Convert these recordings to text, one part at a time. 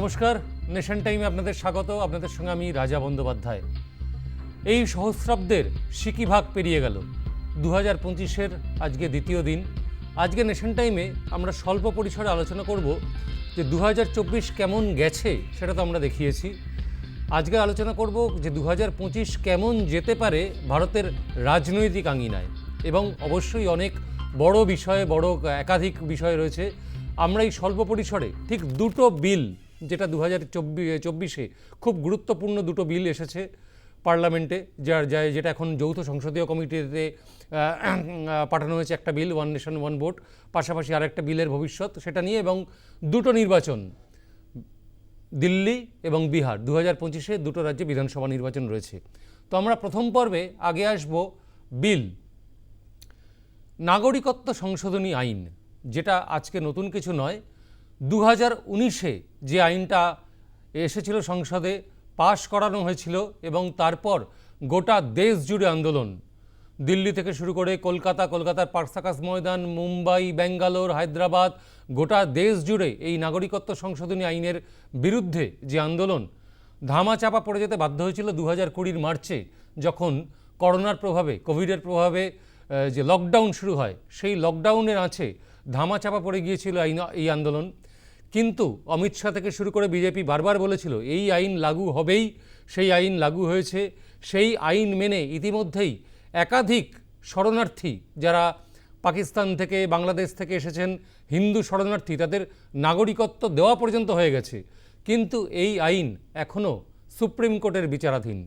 নমস্কার। নেশন টাইমে আপনাদের স্বাগত। আপনাদের সঙ্গে আমি রাজা বন্দ্যোপাধ্যায়। এই সহস্রাব্দের সিকি ভাগ পেরিয়ে গেল। দু হাজার পঁচিশের আজকে দ্বিতীয় দিন। আজকে নেশন টাইমে আমরা স্বল্প পরিসরে আলোচনা করব যে দু হাজার চব্বিশ কেমন গেছে সেটা তো আমরা দেখিয়েছি। আজকে আলোচনা করব যে দু হাজার পঁচিশ কেমন যেতে পারে ভারতের রাজনৈতিক আঙিনায়। এবং অবশ্যই অনেক বড় বিষয়ে, বড় একাধিক বিষয় রয়েছে। আমরা এই স্বল্প পরিসরে ঠিক দুটো বিল যেটা দু হাজার চব্বিশে খুব গুরুত্বপূর্ণ দুটো বিল এসেছে পার্লামেন্টে, যার যা যেটা এখন যৌথ সংসদীয় কমিটিতে পাঠানো হয়েছে একটা bill one nation one vote পাশাপাশি আরেকটা বিলের ভবিষ্যৎ, সেটা নিয়ে এবং দুটো নির্বাচন, দিল্লি এবং বিহার দু হাজার পঁচিশে দুটো রাজ্যে বিধানসভা নির্বাচন রয়েছে। তো আমরা প্রথম পর্বে আগে আসব বিল। নাগরিকত্ব সংশোধনী আইন, যেটা আজকে নতুন কিছু নয় দু হাজার উনিশে যে আইনটা এসেছিল সংসদে, পাশ করানো হয়েছিল এবং তারপর গোটা দেশ জুড়ে আন্দোলন। দিল্লি থেকে শুরু করে কলকাতা, কলকাতার পার্সাকাস ময়দান, মুম্বাই, ব্যাঙ্গালোর, হায়দ্রাবাদ, গোটা দেশ জুড়ে এই নাগরিকত্ব সংশোধনী আইনের বিরুদ্ধে যে আন্দোলন, ধামাচাপা পড়ে যেতে বাধ্য হয়েছিল দু হাজার কুড়ির মার্চে, যখন করোনার প্রভাবে, কোভিডের প্রভাবে যে লকডাউন শুরু হয়, সেই লকডাউনের আছে ধামাচাপা পড়ে গিয়েছিল এই আন্দোলন। কিন্তু অমিত শাহ থেকে শুরু করে বিজেপি বারবার বলেছিল, এই আইন লাগু হবেই, সেই আইন লাগু হয়েছে, সেই আইন মেনে ইতিমধ্যেই একাধিক শরণার্থী যারা পাকিস্তান থেকে বাংলাদেশ থেকে এসেছেন, হিন্দু শরণার্থী, তাদের নাগরিকত্ব দেওয়া পর্যন্ত হয়ে গেছে। কিন্তু এই আইন এখনও সুপ্রিম কোর্টের বিচারাধীন।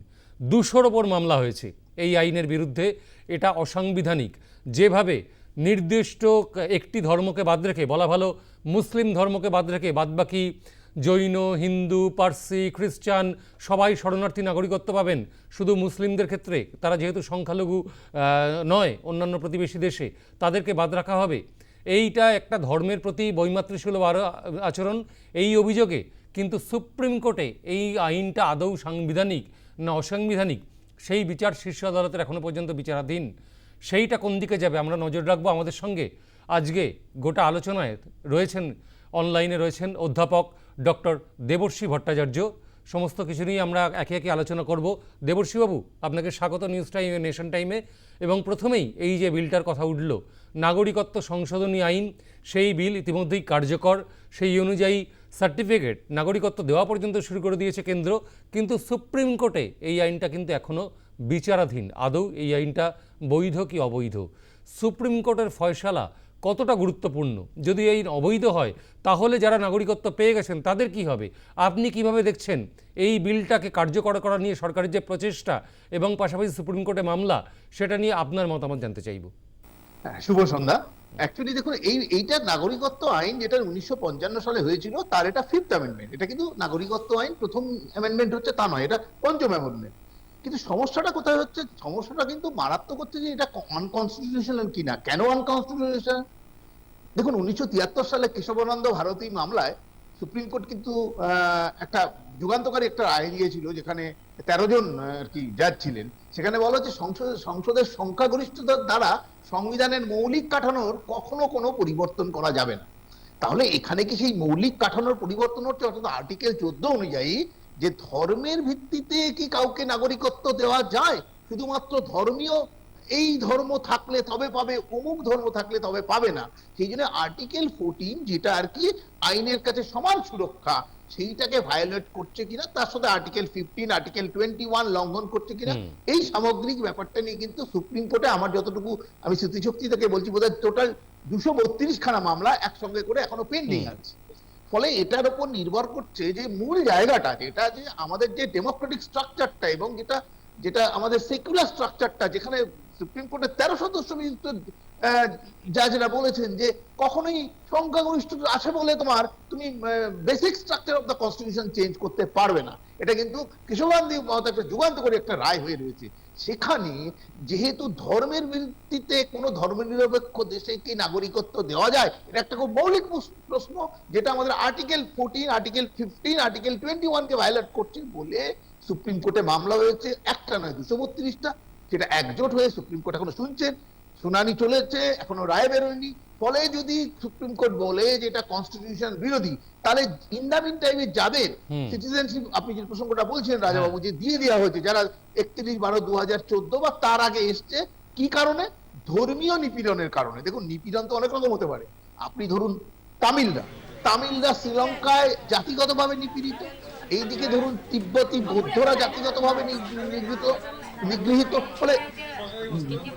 দুশোর ওপর মামলা হয়েছে। এই আইনের বিরুদ্ধে এটা অসাংবিধানিক। যেভাবে নির্দিষ্ট একটি ধর্মকে বাদ রেখে, বলা ভালো, মুসলিম ধর্মকে বাদ রেখে বাদবাকি জৈন, হিন্দু, পার্সি, খ্রিস্টান সবাই শরণার্থী নাগরিকত্ব পাবেন। শুধু মুসলিমদের ক্ষেত্রে, তারা যেহেতু সংখ্যালঘু নয়, অন্যান্য প্রতিবেশী দেশে, তাদেরকে বাদ রাখা হবে। এইটা একটা ধর্মের প্রতি বৈমাতৃসুলভ আচরণ। এই অভিযোগে কিন্তু সুপ্রিম কোর্টে এই আইনটা আদৌ সাংবিধানিক না অসাংবিধানিক, সেই বিচার শীর্ষ আদালতের এখনও পর্যন্ত বিচারাধীন। সেইটা কোন দিকে যাবে? আমরা নজর রাখব আমাদের সঙ্গে। আজকে গোটা আলোচনায় রয়েছেন অনলাইনে রয়েছেন অধ্যাপক ডক্টর দেবর্ষী ভট্টাচার্য। সমস্ত কিছু নিয়ে আমরা একে একে আলোচনা করব। দেবর্ষীবাবু, আপনাকে স্বাগত নিউজ টাইমে নেশন টাইমে এবং প্রথমেই এই যে বিলটার কথা উঠল, নাগরিকত্ব সংশোধনী আইন, সেই বিল ইতিমধ্যেই কার্যকর। সেই অনুযায়ী সার্টিফিকেট নাগরিকত্ব দেওয়া পর্যন্ত শুরু করে দিয়েছে কেন্দ্র। কিন্তু সুপ্রিম কোর্টে এই আইনটা কিন্তু এখনও বিচারাধীন। আদৌ এই আইনটা বৈধ কি অবৈধ? সুপ্রিম কোর্টের ফয়সালা কতটা গুরুত্বপূর্ণ? যদি এই অবৈধ হয় তাহলে যারা নাগরিকত্ব পেয়ে গেছেন তাদের কি হবে? আপনি কীভাবে দেখছেন এই বিলটাকে কার্যকর করা নিয়ে সরকারের যে প্রচেষ্টা এবং পাশাপাশি সুপ্রিম কোর্টে মামলা সেটা নিয়ে আপনার মতামত জানতে চাইব। হ্যাঁ, শুভ সন্ধ্যা। অ্যাকচুয়ালি দেখুন এই এইটা নাগরিকত্ব আইন যেটা উনিশশো পঞ্চান্ন সালে হয়েছিল তার এটা ফিফথ অ্যামেন্ডমেন্ট এটা কিন্তু নাগরিকত্ব আইন প্রথম অ্যামেন্ডমেন্ট হচ্ছে তা নয় এটা পঞ্চম অ্যামেন্ডমেন্ট কিন্তু সমস্যাটা কোথায় হচ্ছে? সমস্যাটা কিন্তু মারাত্মক হচ্ছে যে এটা আনকনস্টিটিউশনাল কিনা। কেন আনকনস্টিটিউশনাল দেখুন, উনিশশো তিয়াত্তর সালে কেশবানন্দ ভারতী মামলায় সুপ্রিম কোর্ট কিন্তু একটা যুগান্তকারী একটা রায় দিয়েছিল যেখানে তেরো জন আর কি জাজ ছিলেন। সেখানে বলা হচ্ছে সংসদ, সংসদের সংখ্যাগরিষ্ঠতার দ্বারা সংবিধানের মৌলিক কাঠামোর কখনো কোনো পরিবর্তন করা যাবে না। তাহলে এখানে কি সেই মৌলিক কাঠামোর পরিবর্তন হচ্ছে? অর্থাৎ আর্টিকেল চোদ্দ অনুযায়ী যে ধর্মের ভিত্তিতে কি কাউকে নাগরিকত্ব দেওয়া যায়? শুধুমাত্র ধর্মীয় এই ধর্ম থাকলে তবে পাবে অমুক ধর্ম থাকলে তবে পাবে না। সেই জন্য আর্টিকেল ফোরটিন যেটা আর কি আইনের কাছে সমান সুরক্ষা সেইটাকে ভায়োলেট করছে কিনা তার সাথে article fifteen article twenty one লঙ্ঘন করছে কিনা এই সামগ্রিক ব্যাপারটা নিয়ে কিন্তু সুপ্রিম কোর্টে আমার যতটুকু আমি স্মৃতিশক্তি থেকে বলছি বোধহয় টোটাল দুশো বত্রিশ খানা মামলা একসঙ্গে করে এখনও পেন্ডিং আছে। ফলে এটার উপর নির্ভর করছে যে মূল জায়গাটা, যেটা যে আমাদের যে ডেমোক্রেটিক স্ট্রাকচারটা এবং যেটা যেটা আমাদের সেকুলার স্ট্রাকচারটা যেখানে সুপ্রিম কোর্টের তেরো সদস্য বিশিষ্ট জাজরা বলেছেন যে কখনোই সংখ্যাগরিষ্ঠ আছে বলে তোমার তুমি basic structure of the constitution change করতে পারবে না। এটা কিন্তু কিশোরগান্ধী একটা যুগান্তকারী একটা রায় হয়ে রয়েছে। সেখানে যেহেতু ধর্মের ভিত্তিতে কোনো ধর্মনিরপেক্ষ দেশে কি নাগরিকত্ব দেওয়া যায়, এটা একটা খুব মৌলিক প্রশ্ন- যেটা আমাদের article fourteen article fifteen article twenty ওয়ানকে ভায়োলেট করছে বলে সুপ্রিম কোর্টে মামলা হয়েছে, একটা নয়, দুশো বত্রিশটা। সেটা একজোট হয়ে সুপ্রিম কোর্ট এখনও শুনছেন শুনানি চলেছে, এখনও রায় বেরোয়নি। ফলে যদি সুপ্রিম কোর্ট বলে যে এটা কনস্টিটিউশন বিরোধী তাহলে ইন মিন টাইমে যাদের সিটিজেনশিপ আপনি যে প্রসঙ্গটা বলছেন রাজাবাবু যে দিয়ে দেওয়া হয়েছে যারা একত্রিশ বারো দু বা তার আগে এসছে কি কারণে? ধর্মীয় নিপীড়নের কারণে। দেখুন নিপীড়ন তো অনেক রকম হতে পারে। আপনি ধরুন তামিলরা। তামিলরা শ্রীলঙ্কায় জাতিগতভাবে নিপীড়িত। এইদিকে ধরুন তিব্বতী বৌদ্ধরা জাতিগতভাবে নি- নিগৃহীত ফলে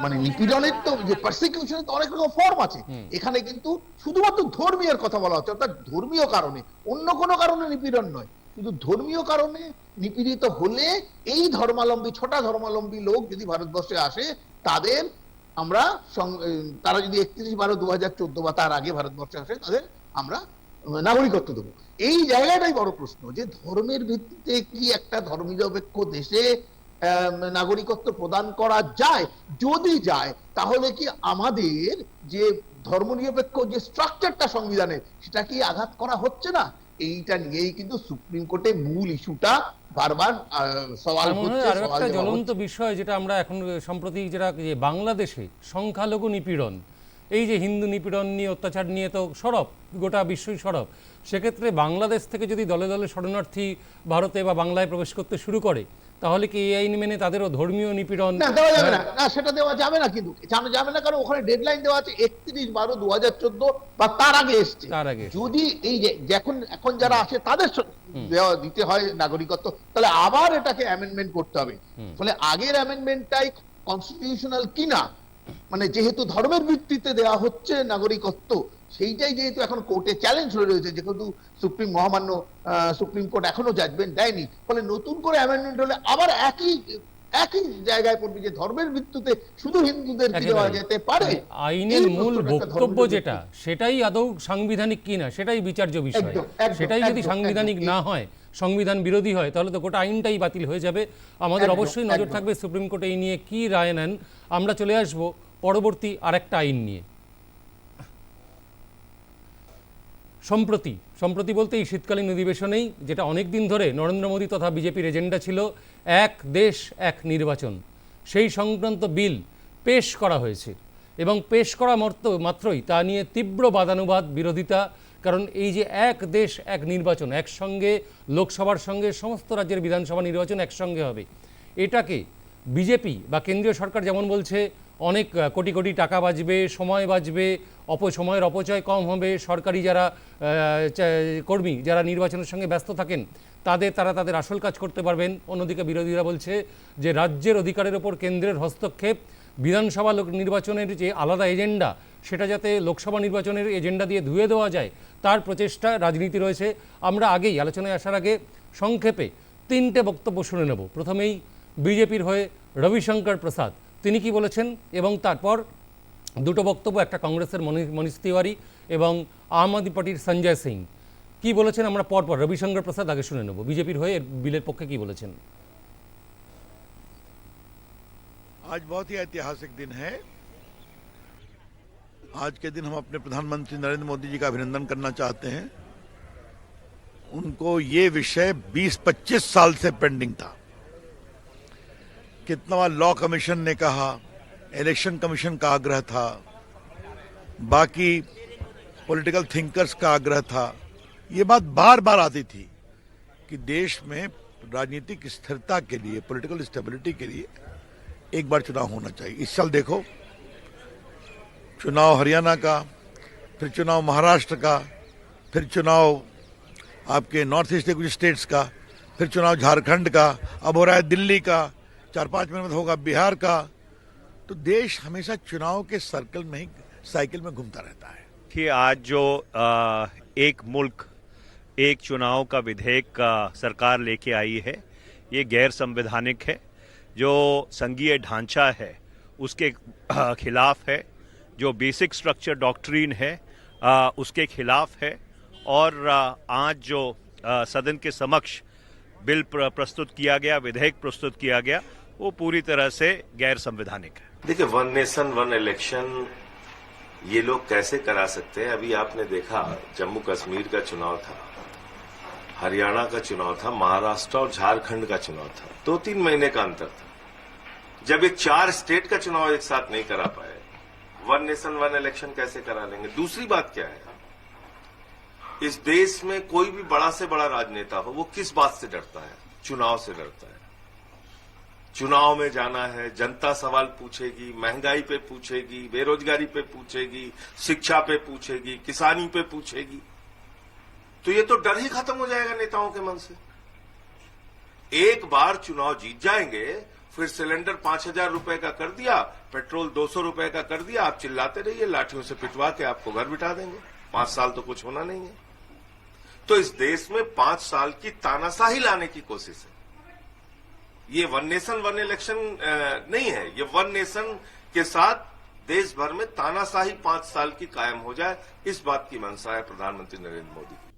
মানে নিপীড়নের তো যে পারসিকিউশনের তো অনেক রকম ফর্ম আছে। এখানে কিন্তু শুধুমাত্র ধর্মীয় কথা বলা হচ্ছে অর্থাৎ ধর্মীয় কারণে। অন্য কোনো কারণে নিপীড়ন নয় শুধু ধর্মীয় কারণে নিপীড়িত হলে এই ধর্মাবলম্বী ছোটা ধর্মাবলম্বী লোক যদি ভারতবর্ষে আসে তাদের আমরা তারা যদি একত্রিশ বারো দু হাজার চোদ্দ বা তার আগে ভারতবর্ষে আসে তাদের আমরা নাগরিকত্ব দেবো। এই জায়গাটাই বড় প্রশ্ন যে ধর্মের ভিত্তিতে কি একটা ধর্মনিরপেক্ষ দেশে নাগরিকত্ব প্রদান করা যায়। যদি যায় তাহলে কি আমাদের যে ধর্মনিরপেক্ষ যে স্ট্রাকচারটা সংবিধানের সেটা কি আঘাত করা হচ্ছে না? এইটা নিয়েই কিন্তু সুপ্রিম কোর্টে মূল ইস্যুটা বারবার সওয়াল হচ্ছে আরও একটা জ্বলন্ত বিষয় যেটা আমরা এখন সম্প্রতি যেটা যে বাংলাদেশে সংখ্যালঘু নিপীড়ন এই যে হিন্দু নিপীড়ন নিয়ে অত্যাচার নিয়ে তো সরব গোটা বিশ্বই সরব সেক্ষেত্রে বাংলাদেশ থেকে যদি দলে দলে শরণার্থী ভারতে বা বাংলায় প্রবেশ করতে শুরু করে তাহলে কি এই আইন মেনে তাদেরও ধর্মীয় নিপীড়ন? না দেওয়া যাবে না। না সেটা দেওয়া যাবে না কিন্তু। জানা যাবে না কারণ ওখানে ডেডলাইন দেওয়া আছে একত্রিশ বারো দু হাজার চোদ্দ বা তার আগে এসছে। তার আগে যদি এই যে এখন এখন যারা আছে তাদের দেওয়া দিতে হয় নাগরিকত্ব তাহলে আবার এটাকে অ্যামেন্ডমেন্ট করতে হবে। ফলে আগের অ্যামেন্ডমেন্টটাই কনস্টিটিউশনাল কিনা মানে যেহেতু ধর্মের ভিত্তিতে দেওয়া হচ্ছে নাগরিকত্ব সেইটাই যেহেতু এখন কোর্টে চ্যালেঞ্জ হয়ে রয়েছে যেহেতু সুপ্রিম মহামান্য সুপ্রিম কোর্ট এখনও জাজমেন্ট দেয়নি ফলে নতুন করে অ্যামেন্ডমেন্ট হলে আবার একই একই জায়গায় পড়বে যে ধর্মের ভিত্তিতে শুধু হিন্দুদের দেওয়া যেতে পারে? আইনের মূল বক্তব্য যেটা সেটাই আদৌ সাংবিধানিক কিনা সেটাই বিচার্য বিষয়। সেটাই যদি সাংবিধানিক না হয় সংবিধান বিরোধী হয় তাহলে তো গোটা আইনটাই বাতিল হয়ে যাবে। আমাদের অবশ্যই নজর থাকবে সুপ্রিম কোর্টে এই নিয়ে কি রায় নেন। আমরা চলে আসব পরবর্তী আরেকটা আইন নিয়ে। সম্প্রতি সম্প্রতি বলতে এই শীতকালীন অধিবেশনেই যেটা অনেক দিন ধরে নরেন্দ্র মোদী তথা বিজেপির এজেন্ডা ছিল, এক দেশ, এক নির্বাচন। সেই সংক্রান্ত বিল পেশ করা হয়েছে এবং পেশ করা মর্ত, মাত্রই তা নিয়ে তীব্র বাদানুবাদ, বিরোধিতা, কারণ এই যে এক দেশ, এক নির্বাচন, একসঙ্গে লোকসভার সঙ্গে সমস্ত রাজ্যের বিধানসভা নির্বাচন একসঙ্গে হবে, এটাকে বিজেপি বা কেন্দ্রীয় সরকার যেমন বলছে অনেক কোটি কোটি টাকা বাঁচবে, সময় বাঁচবে, অপ, সময়ের অপচয় কম হবে। সরকারি যারা কর্মী যারা নির্বাচনের সঙ্গে ব্যস্ত থাকেন, তাদের, তারা তাদের আসল কাজ করতে পারবেন। অন্যদিকে বিরোধীরা বলছে যে, রাজ্যের অধিকারের ওপর কেন্দ্রের হস্তক্ষেপ, বিধানসভা লোক নির্বাচনের যে আলাদা এজেন্ডা, সেটা যাতে লোকসভা নির্বাচনের এজেন্ডা দিয়ে ধুয়ে দেওয়া যায়, তার প্রচেষ্টা রাজনীতি রয়েছে। আমরা আগেই আলোচনায় আসার আগে সংক্ষেপে তিনটে বক্তব্য শুনে নেব। প্রথমেই বিজেপির হয়ে রবিশঙ্কর প্রসাদ। তিনি কি বলেছেন এবং তারপর দুটো বক্তব্য একটা কংগ্রেসের মনি- মনীষ তিওয়ারি এবং আম আদমি পার্টির সঞ্জয় সিং কি বলেছেন আমরা পরপর রবিশঙ্কর প্রসাদ আগে শুনে নেব বিজেপির হয়ে এর বিলের পক্ষে কি বলেছেন आज बहुत ही ऐतिहासिक दिन है आज के दिन हम अपने प्रधानमंत्री नरेंद्र मोदी जी का अभिनंदन करना चाहते हैं उनको ये विषय 20-25 साल से पेंडिंग था कितना बार लॉ कमीशन ने कहा इलेक्शन कमीशन का आग्रह था, बाकी पॉलिटिकल थिंकर्स का आग्रह था। ये बात बार बार आती थी कि देश में राजनीतिक स्थिरता के लिए पॉलिटिकल स्टेबिलिटी के लिए एक बार चुनाव होना चाहिए। इस साल देखो, चुनाव हरियाणा का, फिर चुनाव महाराष्ट्र का, फिर चुनाव आपके नॉर्थ ईस्ट के कुछ स्टेट्स का, फिर चुनाव झारखंड का, अब हो रहा है दिल्ली का चार पाँच मिनट में होगा बिहार का तो देश हमेशा चुनाव के सर्कल में ही साइकिल में घूमता रहता है। कि आज जो अ, एक मुल्क एक चुनाव का विधेयक सरकार लेके आई है ये गैर संवैधानिक है। जो संघीय ढांचा है उसके खिलाफ है। जो बेसिक स्ट्रक्चर डॉक्ट्रीन है अ, उसके खिलाफ है। और आज जो सदन के समक्ष बिल प्र- प्रस्तुत किया गया विधेयक प्रस्तुत किया गया वो पूरी तरह से गैर संवैधानिक है। देखिए वन नेशन वन इलेक्शन ये लोग कैसे करा सकते हैं? अभी आपने देखा, जम्मू कश्मीर का चुनाव था, हरियाणा का चुनाव था, महाराष्ट्र और झारखंड का चुनाव था। दो तीन महीने का अंतर था। जब ये चार स्टेट का चुनाव एक साथ नहीं करा पाए वन नेशन वन इलेक्शन कैसे करा लेंगे? दूसरी बात क्या है? इस देश में कोई भी बड़ा से बड़ा राजनेता हो, वो किस बात से डरता है? चुनाव से डरता है। चुनाव में जाना है, जनता सवाल पूछेगी, महँगाई पे पूछेगी, बेरोजगारी पे पूछेगी, शिक्षा पे पूछेगी, किसानी पे पूछेगी। तो ये तो डर ही खत्म हो जाएगा नेताओं के मन से। एक बार चुनाव जीत जाएँगे, फिर सिलेंडर पाँच हज़ार रुपये का कर दिया, पेट्रोल दो सौ रुपये का कर दिया, आप चिल्लाते रहिए, लाठियों से पिटवा के आपको घर बिठा देंगे। पाँच साल तो कुछ होना नहीं है। तो इस देश में पाँच साल की तानाशाही लाने की कोशिश है। ये वन नेशन वन इलेक्शन नहीं है ये वन नेशन के साथ देश भर में तानाशाही पांच साल की कायम हो जाए इस बात की मंशा है प्रधानमंत्री नरेंद्र मोदी की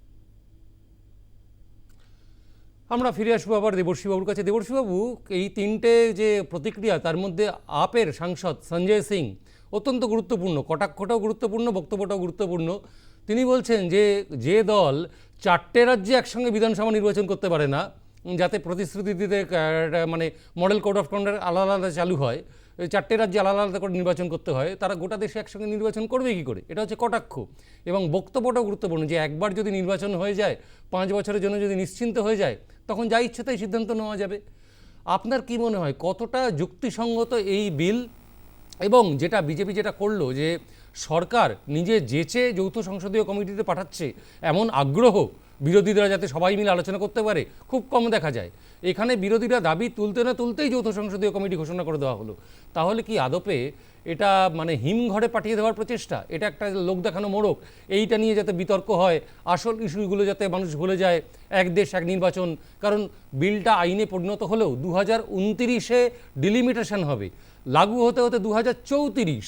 আমরা ফিরে আসবো আবার দেবর্ষীবাবুর কাছে দেবর্ষীবাবু এই তিনটে যে প্রতিক্রিয়া তার মধ্যে আপের সাংসদ সঞ্জয় সিং অত্যন্ত গুরুত্বপূর্ণ কটাক্ষটাও গুরুত্বপূর্ণ বক্তব্যটাও গুরুত্বপূর্ণ তিনি বলছেন যে যে দল চারটে রাজ্যে একসঙ্গে বিধানসভা নির্বাচন করতে পারে না উম, যাতে প্রতিশ্রুতি দিতে মানে মডেল কোড অফ কন্ডাক্ট আলাদা আলাদা চালু হয় চারটে রাজ্যে আলাদা আলাদা করে নির্বাচন করতে হয়, তারা গোটা দেশে একসঙ্গে নির্বাচন করবে কি করে? এটা হচ্ছে কটাক্ষ। এবং বক্তব্যটাও গুরুত্বপূর্ণ যে একবার যদি নির্বাচন হয়ে যায়, পাঁচ বছরের জন্য যদি নিশ্চিন্ত হয়ে যায়, তখন যা ইচ্ছে তাই সিদ্ধান্ত নেওয়া যাবে। আপনার কি মনে হয়, কতটা যুক্তিসঙ্গত এই বিল? এবং যেটা বিজেপি যেটা করল যে, সরকার নিজে যেচে যৌথ সংসদীয় কমিটিতে পাঠাচ্ছে, এমন আগ্রহ বিরোধীরা যাতে সবাই মিলে আলোচনা করতে পারে, খুব কম দেখা যায়। এখানে বিরোধীরা দাবি তুলতে না তুলতেই যৌথ সংসদীয় কমিটি ঘোষণা করে দেওয়া হলো। তাহলে কি আদপে এটা মানে হিমঘরে পাঠিয়ে দেওয়ার প্রচেষ্টা? এটা একটা লোক দেখানো মোড়ক। এইটা নিয়ে যাতে বিতর্ক হয়, আসল ইস্যুগুলো যাতে মানুষ ভুলে যায়, এক দেশ, এক নির্বাচন। কারণ বিলটা আইনে পরিণত হলেও দু হাজার উনতিরিশে ডিলিমিটেশন হবে। লাগু হতে হতে দু হাজার চৌত্রিশ,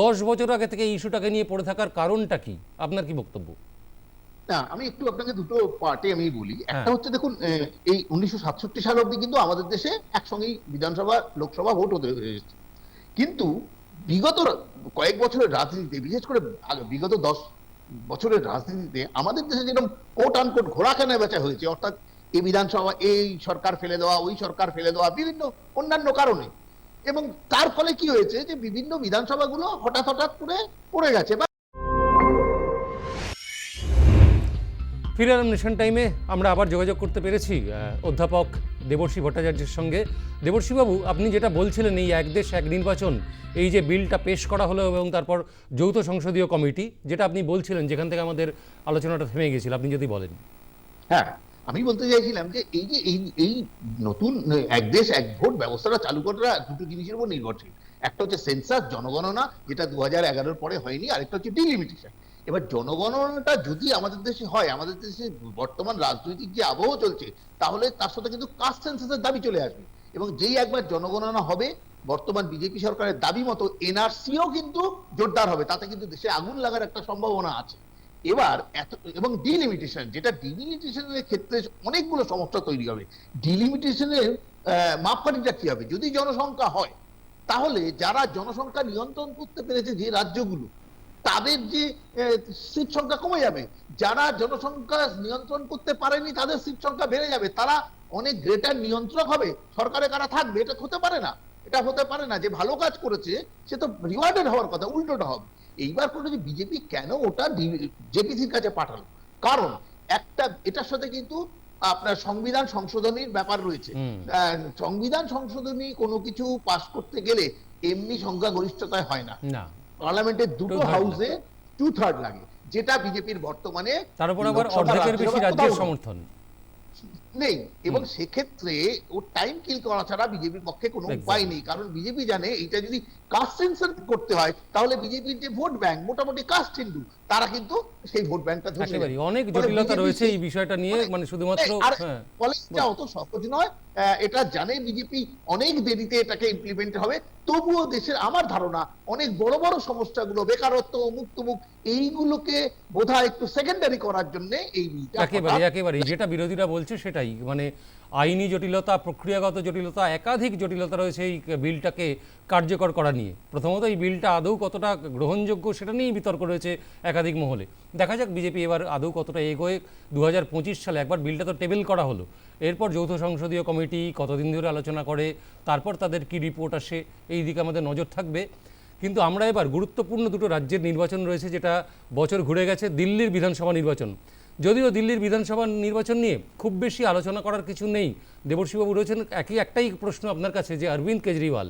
দশ বছর আগে থেকে এই ইস্যুটাকে নিয়ে পড়ে থাকার কারণটা কি? আপনার কি বক্তব্য? না আমি একটু আপনাকে দুটো পার্টে আমি বলি। একটা হ্যাঁ। হচ্ছে দেখুন এই উনিশশো সাতষট্টি সাল অব্দি কিন্তু আমাদের দেশে একসঙ্গেই বিধানসভা লোকসভা ভোট হতে হয়েছে কিন্তু বিগত কয়েক বছরের রাজনীতিতে বিশেষ করে বিগত দশ বছরের রাজনীতিতে আমাদের দেশে যেরকম কোট আনকোট ঘোড়া কেনা বেচা হয়েছে অর্থাৎ এই বিধানসভা এই সরকার ফেলে দেওয়া ওই সরকার ফেলে দেওয়া বিভিন্ন অন্যান্য কারণে। এবং তার ফলে কি হয়েছে যে বিভিন্ন বিধানসভাগুলো হঠাৎ হঠাৎ করে পড়ে গেছে। ফিরে এলাম নেশন টাইমে। আমরা আবার যোগাযোগ করতে পেরেছি অধ্যাপক দেবর্ষী ভট্টাচার্যের সঙ্গে। দেবর্ষীবাবু, আপনি যেটা বলছিলেন এই এক দেশ, এক নির্বাচন, এই যে বিলটা পেশ করা হলো এবং তারপর যৌথ সংসদীয় কমিটি, যেটা আপনি বলছিলেন যেখান থেকে আমাদের আলোচনাটা থেমে গিয়েছিল আপনি যদি বলেন। হ্যাঁ আমি বলতে চাইছিলাম যে এই যে এই এই নতুন, এক দেশ, এক ভোট ব্যবস্থাটা চালু করা দুটো জিনিসের উপর নির্ভরশীল। একটা হচ্ছে সেন্সাস, জনগণনা, যেটা দু হাজার পরে হয়নি, আরেকটা হচ্ছে ডিলিমিটেশন এবার জনগণনাটা যদি আমাদের দেশে হয়, আমাদের দেশে বর্তমান রাজনৈতিক যে আবহ চলছে, তাহলে তার সাথে কিন্তু কাস্ট সেন্সাসের দাবি চলে আসবে। এবং যেই একবার জনগণনা হবে, বর্তমান বিজেপি সরকারের দাবি মতো এনআরসিও কিন্তু জোরদার হবে। তাতে কিন্তু দেশে আগুন লাগার একটা সম্ভাবনা আছে। এবার এত, এবং ডিলিমিটেশন যেটা ডিলিমিটেশনের ক্ষেত্রে অনেকগুলো সমস্যা তৈরি হবে। ডিলিমিটেশনের মাপকাঠিটা কি হবে? যদি জনসংখ্যা হয়, তাহলে যারা জনসংখ্যা নিয়ন্ত্রণ করতে পেরেছে যে রাজ্যগুলো তাদের যে সিট সংখ্যা কমে যাবে যারা জনসংখ্যা নিয়ন্ত্রণ করতে পারেনি তাদের সিট সংখ্যা বেড়ে যাবে। তারা অনেক গ্রেটার নিয়ন্ত্রক হবে সরকারে কারা থাকবে এটা হতে পারে না। এটা হতে পারে না যে ভালো কাজ করেছে সে তো রিওয়ার্ডেড হওয়ার কথা উল্টোটা হবে। এইবার করে যে বিজেপি কেন ওটা জেপিসির কাছে পাঠালো? কারণ একটা এটার সাথে কিন্তু আপনার সংবিধান সংশোধনীর ব্যাপার রয়েছে। সংবিধান সংশোধনী কোনো কিছু পাশ করতে গেলে এমনি সংখ্যাগরিষ্ঠতায় হয় না। পার্লামেন্টের দুটো হাউসে টু থার্ড লাগে যেটা বিজেপির বর্তমানে তার উপর আবার অর্ধেকের বেশি রাজ্যের সমর্থন। নেই। এবং সেক্ষেত্রে ও টাইম কিল করা ছাড়া বিজেপির পক্ষে কোনো উপায় নেই। কারণ বিজেপি জানে এটা যদি কাস্ট সেন্সার করতে হয় তাহলে বিজেপির যে ভোট ব্যাংক মোটামুটি কাস্ট হিন্দু তারা কিন্তু সেই ভোট ব্যাংকটা ধরে নেবে। অনেক জটিলতা রয়েছে এই বিষয়টা নিয়ে মানে শুধুমাত্র আর হ্যাঁ। অত সহজ নয়। এটা জানে বিজেপি অনেক দেরিতে এটাকে ইমপ্লিমেন্ট হবে। তবুও দেশের আমার ধারণা অনেক বড় বড় সমস্যাগুলো বেকারত্ব অমুক তমুক এইগুলোকে বোধহয় একটু সেকেন্ডারি করার জন্য এই একেবারে একেবারে যেটা বিরোধীরা বলছে সেটাই। মানে আইনি জটিলতা, প্রক্রিয়াগত জটিলতা, একাধিক জটিলতা রয়েছে এই বিলটাকে কার্যকর করা নিয়ে। প্রথমত এই বিলটা আদৌ কতটা গ্রহণযোগ্য সেটা নিয়েই বিতর্ক রয়েছে একাধিক মহলে। দেখা যাক বিজেপি এবার আদৌ কতটা এগোয়। দু সালে একবার বিলটা তো টেবিল করা হলো। এরপর যৌথ সংসদীয় কমিটি কতদিন ধরে আলোচনা করে, তারপর তাদের কি রিপোর্ট আসে, এই দিকে আমাদের নজর থাকবে। কিন্তু আমরা এবার গুরুত্বপূর্ণ দুটো রাজ্যের নির্বাচন রয়েছে, যেটা বছর ঘুরে গেছে, দিল্লির বিধানসভা নির্বাচন। যদিও দিল্লির বিধানসভা নির্বাচন নিয়ে খুব বেশি আলোচনা করার কিছু নেই, দেবর্ষীবাবু রয়েছেন একই একটাই প্রশ্ন আপনার কাছে যে অরবিন্দ কেজরিওয়াল।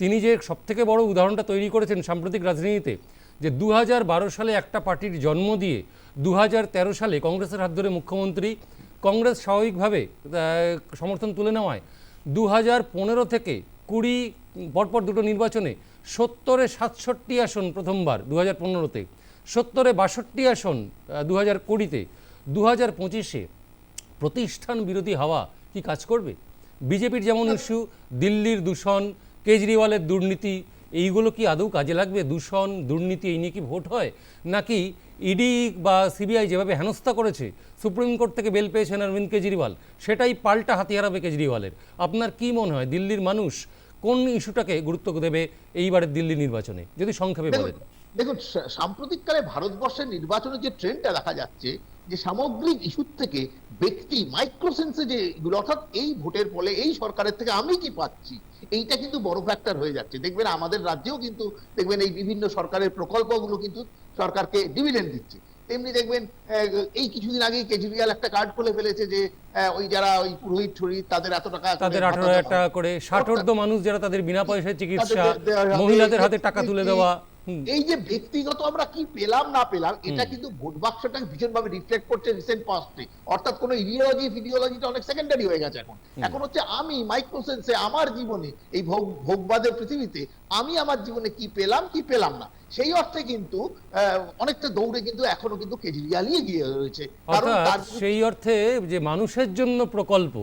তিনি যে সবথেকে বড় উদাহরণটা তৈরি করেছেন সাম্প্রতিক রাজনীতিতে, যে দু হাজার বারো সালে একটা পার্টির জন্ম দিয়ে দু হাজার তেরো সালে কংগ্রেসের হাত ধরে মুখ্যমন্ত্রী কংগ্রেস স্বাভাবিকভাবে সমর্থন তুলে নেওয়ায় দু পনেরো থেকে কুড়ি, পরপর দুটো নির্বাচনে সত্তরে সাতষট্টি আসন প্রথমবার দু হাজার পনেরোতে। সত্তরে বাষট্টি আসন দু হাজার কুড়িতে। দু হাজার পঁচিশে প্রতিষ্ঠান বিরোধী হাওয়া কি কাজ করবে? বিজেপির যেমন ইস্যু দিল্লির দূষণ কেজরিওয়ালের দুর্নীতি এইগুলো কি আদৌ কাজে লাগবে? দূষণ দুর্নীতি এই নিয়ে কি ভোট হয়? নাকি ইডি বা সিবিআই যেভাবে হেনস্থা করেছে সুপ্রিম কোর্ট থেকে বেল পেয়েছেন অরবিন্দ কেজরিওয়াল সেটাই পাল্টা হাতিয়ার হবে কেজরিওয়ালের। আপনার কি মনে হয় দিল্লির মানুষ কোন ইস্যুটাকে গুরুত্ব দেবে এইবারের দিল্লি নির্বাচনে? যদি সংক্ষেপে বলেন। দেখুন সাম্প্রতিককালে ভারতবর্ষের নির্বাচনের যে ট্রেন্ডটা দেখা যাচ্ছে যে সামগ্রিক ইস্যুর থেকে ব্যক্তি মাইক্রোসেন্সে যে এগুলো অর্থাৎ এই ভোটের ফলে এই সরকারের থেকে আমি কি পাচ্ছি এইটা কিন্তু বড় ফ্যাক্টর হয়ে যাচ্ছে দেখবেন আমাদের রাজ্যেও কিন্তু দেখবেন এই বিভিন্ন সরকারের প্রকল্পগুলো কিন্তু সরকারকে ডিভিডেন্ড দিচ্ছে তেমনি দেখবেন এই কিছুদিন আগে কেজরিওয়াল একটা কার্ড খুলে ফেলেছে যে ওই যারা ওই পুরোহিত ঠুরিত তাদের এত টাকা তাদের আঠারো হাজার টাকা করে ষাটোর্ধ মানুষ যারা তাদের বিনা পয়সায় চিকিৎসা। মহিলাদের হাতে টাকা তুলে দেওয়া। এই যে ব্যক্তিগত আমরা কি পেলাম না পেলাম এটা কিন্তু ভোট বাক্সটাকে ভীষণভাবে রিফ্লেক্ট করছে রিসেন্ট পাস্টে অর্থাৎ কোনো ইডিওলজি ফিডিওলজিটা অনেক সেকেন্ডারি হয়ে গেছে এখন। এখন হচ্ছে আমি মাইক্রোসেন্সে আমার জীবনে এই ভোগ ভোগবাদের পৃথিবীতে আমি আমার জীবনে কি পেলাম কি পেলাম না? সেই অর্থে কিন্তু অনেকটা দৌড়ে কিন্তু এখনও কিন্তু কেজরিওয়ালই এগিয়ে রয়েছে। কারণ তার সেই অর্থে যে মানুষের জন্য প্রকল্প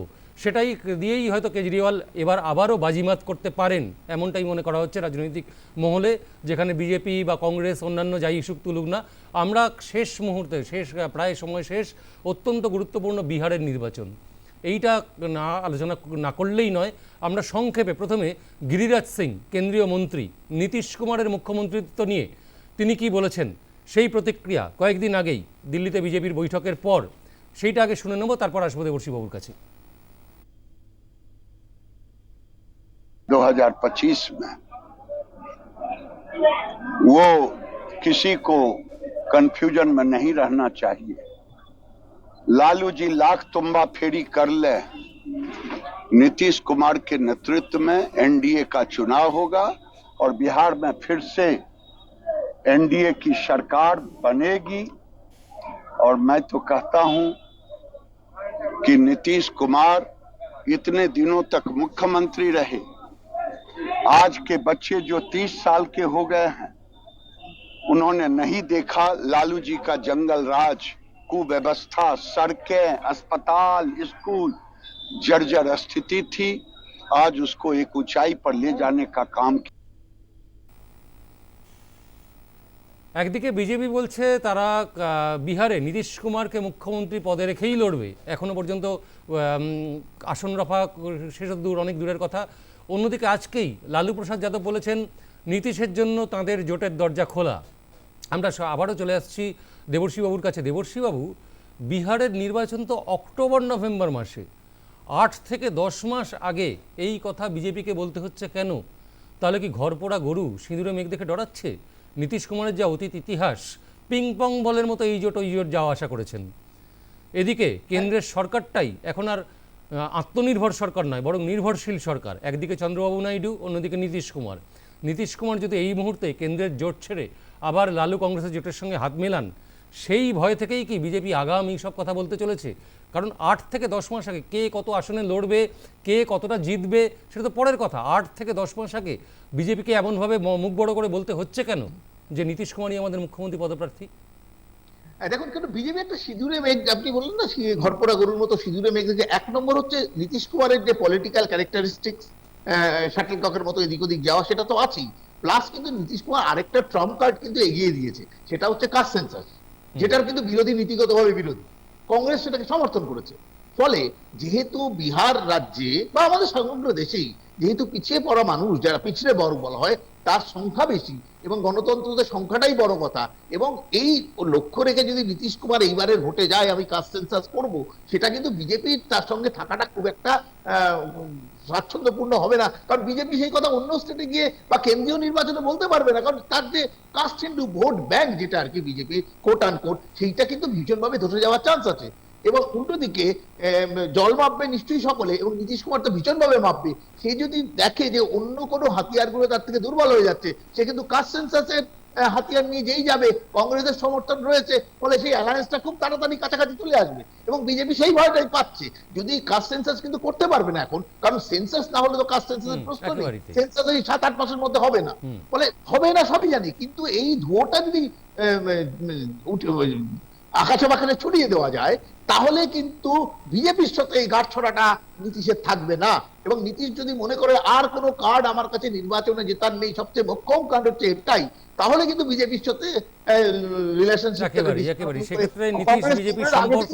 সেটাই দিয়েই হয়তো কেজরিওয়াল এবার আবারও বাজিমাত করতে পারেন, এমনটাই মনে করা হচ্ছে রাজনৈতিক মহলে, যেখানে বিজেপি বা কংগ্রেস, অন্যান্য যাই ইস্যুক তুলুক না। আমরা শেষ মুহূর্তে, শেষ, প্রায় সময় শেষ, অত্যন্ত গুরুত্বপূর্ণ বিহারের নির্বাচন। এইটা না, আলোচনা না করলেই নয়, আমরা সংক্ষেপে প্রথমে গিরিরাজ সিং, কেন্দ্রীয় মন্ত্রী, নীতিশ কুমারের মুখ্যমন্ত্রিত্ব নিয়ে তিনি কি বলেছেন? সেই প্রতিক্রিয়া কয়েকদিন আগেই দিল্লিতে বিজেপির বৈঠকের পর, সেইটা আগে শুনে নেব, তারপর আসব দেবর্ষীবাবুর কাছে। 2025 में, वो किसी को कंफ्यूजन में नहीं रहना चाहिए। लालू जी लाख तुम्बा फेरी कर ले। नीतीश कुमार के नेतृत्व में एनडीए का चुनाव होगा और बिहार में फिर से एनडीए की सरकार बनेगी। और मैं तो कहता हूँ कि नीतीश कुमार इतने दिनों तक मुख्यमंत्री रहे आज के बच्चे जो 30 साल के हो गए हैं उन्होंने नहीं देखा लालू जी का जंगल राज कुव्यवस्था सड़कें अस्पताल स्कूल जर्जर स्थिति थी आज उसको एक ऊंचाई पर ले जाने का काम किया একদিকে বিজেপি বলছে তারা আহ, বিহারে নীতিশ কুমারকে মুখ্যমন্ত্রী পদে রেখেই লড়বে এখনো পর্যন্ত আম, আসন রফা সেসব দূর অনেক দূরের কথা অন্যদিকে আজকেই লালু প্রসাদ যাদব বলেছেন, নীতিশের জন্য তাদের জোটের দরজা খোলা। আমরা আবারও চলে আসছি দেবর্ষীবাবুর কাছে। দেবর্ষীবাবু, বিহারের নির্বাচন তো অক্টোবর, নভেম্বর মাসে। আট থেকে দশ মাস আগে এই কথা বিজেপিকে বলতে হচ্ছে কেন? তাহলে কি ঘর পোড়া গরু সিঁদুরে মেঘ দেখে ডরাচ্ছে? নীতিশ কুমারের যা অতীত ইতিহাস, পিংপং বলের মতো এই জোট, ওই জোট যাওয়া আশা করেছেন। এদিকে কেন্দ্রের সরকারটাই এখন আর আত্মনির্ভর সরকার নয়, বরং নির্ভরশীল সরকার। একদিকে চন্দ্রবাবু নাইডু, অন্যদিকে নীতিশ কুমার। নীতিশ কুমার যদি এই মুহূর্তে কেন্দ্রের জোট ছেড়ে আবার লালু কংগ্রেসের জোটের সঙ্গে হাত মেলান, সেই ভয় থেকেই কি বিজেপি আগাম সব কথা বলতে চলেছে? কারণ আট থেকে দশ মাস আগে কে কত আসনে লড়বে, কে কতটা জিতবে, সেটা তো পরের কথা। আট থেকে দশ মাস আগে বিজেপিকে এমনভাবে মুখ বড় করে বলতে হচ্ছে কেন যে নীতিশ কুমারই আমাদের মুখ্যমন্ত্রী পদপ্রার্থী? দেখুন কেন বিজেপি একটা সিঁদুরে মেঘ আপনি বললেন না ঘরপোড়া গরুর মতো সিঁদুরে মেঘ যে এক নম্বর হচ্ছে নীতিশ কুমারের যে পলিটিক্যাল ক্যারেক্টারিস্টিক্স শাটল ককের মতো এদিক ওদিক যাওয়া সেটা তো আছেই। প্লাস কিন্তু নীতিশ কুমার আরেকটা ট্রাম্প কার্ড কিন্তু এগিয়ে দিয়েছে সেটা হচ্ছে কাস্ট সেন্সাস যেটার কিন্তু বিরোধী নীতিগতভাবে বিরোধী। কংগ্রেস সেটাকে সমর্থন করেছে। ফলে যেহেতু বিহার রাজ্যে বা আমাদের সমগ্র দেশেই যেহেতু পিছিয়ে পড়া মানুষ যারা পিছিয়ে বড় বলা হয় তার সংখ্যা বেশি এবং গণতন্ত্রদের সংখ্যাটাই বড় কথা। এবং এই লক্ষ্য রেখে যদি নীতিশ কুমার এইবারের ভোটে যায়, আমি কাস্ট সেন্সাস করব, সেটা কিন্তু বিজেপির তার সঙ্গে থাকাটা খুব একটা স্বাচ্ছন্দ্যপূর্ণ হবে না। কারণ বিজেপি সেই কথা অন্য স্টেটে গিয়ে বা কেন্দ্রীয় নির্বাচনে বলতে পারবে না। কারণ তার যে কাস্ট ইন্টু ভোট ব্যাংক যেটা আর কি বিজেপি কোট আন কোট সেইটা কিন্তু ভীষণভাবে ধসে যাওয়ার চান্স আছে। এবং উল্টো দিকে জল মাপবে নিশ্চয়ই সকলে এবং নীতিশ কুমার তো ভীষণভাবে মাপবে। সে যদি দেখে যে অন্য কোনো হাতিয়ারগুলো তার থেকে দুর্বল হয়ে যাচ্ছে সে কিন্তু কাস্ট সেন্সাসের হাতিয়ার নিয়ে যেই যাবে কংগ্রেসের সমর্থন রয়েছে ফলে সেই অ্যালায়েন্সটা খুব তাড়াতাড়ি কাছাকাছি চলে আসবে এবং বিজেপি সেই ভয়টাই পাচ্ছে। যদি কাস্ট সেন্সাস কিন্তু করতে পারবে না এখন কারণ সেন্সাস না হলে তো কাস্ট সেন্সাসের প্রশ্ন নেই। সেন্সাস এই সাত আট মাসের মধ্যে হবে না। ফলে হবে না সবই জানি কিন্তু এই ধোঁয়াটা যদি আহ, উঠে আকাশে বাকাশে ছড়িয়ে দেওয়া যায় তাহলে কিন্তু বিজেপির সাথে এই গাঢ় ছড়াটা নীতিশের থাকবে না। এবং নীতিশ যদি মনে করে আর কোনো কার্ড আমার কাছে নির্বাচনে জেতার নেই সবচেয়ে মোক্ষম কার্ড হচ্ছে এটাই তাহলে কিন্তু বিজেপির সাথে রিলেশনশিপ সেক্ষেত্রে নীতিশ বিজেপির সম্পর্ক।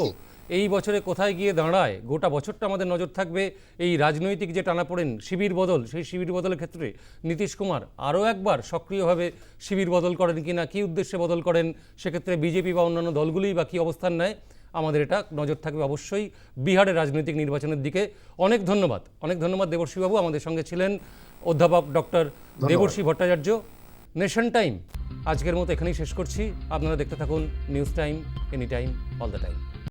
এই বছরে কোথায় গিয়ে দাঁড়ায়? গোটা বছরটা আমাদের নজর থাকবে এই রাজনৈতিক যে টানাপোড়েন শিবির বদল সেই শিবির বদলের ক্ষেত্রে নীতিশ কুমার আরও একবার সক্রিয়ভাবে শিবির বদল করেন কি না কী উদ্দেশ্যে বদল করেন সেক্ষেত্রে বিজেপি বা অন্যান্য দলগুলোই বা কী অবস্থান নেয় আমাদের এটা নজর থাকবে অবশ্যই বিহারের রাজনৈতিক নির্বাচনের দিকে। অনেক ধন্যবাদ অনেক ধন্যবাদ দেবর্ষীবাবু আমাদের সঙ্গে ছিলেন অধ্যাপক doctor Debarshi Bhattacharya. Nation time আজকের মতো এখানেই শেষ করছি। আপনারা দেখতে থাকুন news time any time all the time.